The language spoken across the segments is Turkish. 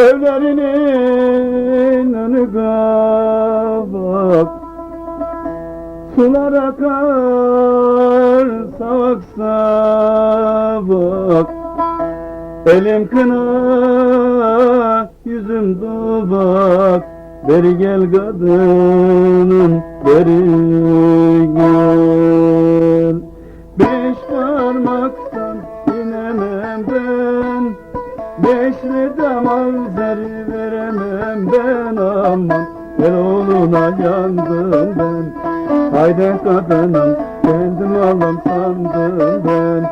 Evlerinin önü kavak Sular akar savak savak. Elim kına yüzüm duvak. Beri gel kadınım beri Beşli damal zeri veremem ben aman El oğluna yandım ben. Haydi kadınım kendim alım sandım ben.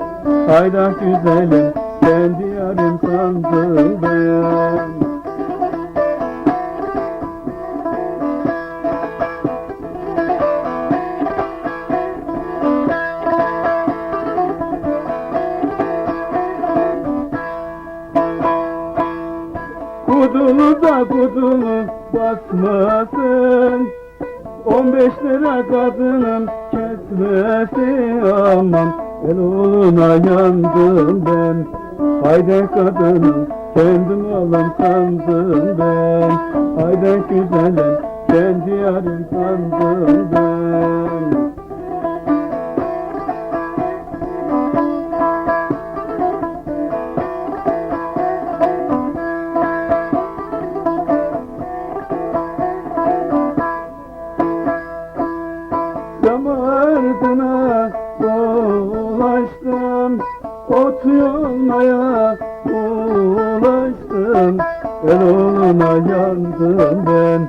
Hayda güzelim kendi yarım sandım ben Kudulu da kudulu basmasın. On beş lira kadınım kesmesin aman. El oğluna yandım ben. Haydi kadınım kendim alım sandım ben. Haydi güzelim kendi yarım sandım ben Damardına dolaştım Ot yolmaya ulaştım El oğluna yandım ben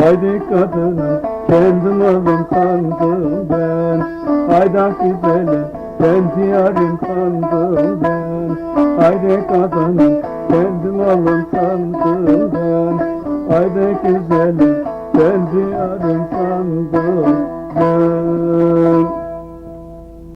Haydi kadınım kendim alım sandım ben. Hayda güzelim kendi yarım sandım ben. Haydi kadınım kendim alım sandım ben. Haydi güzelim kendi yarım sandım. ben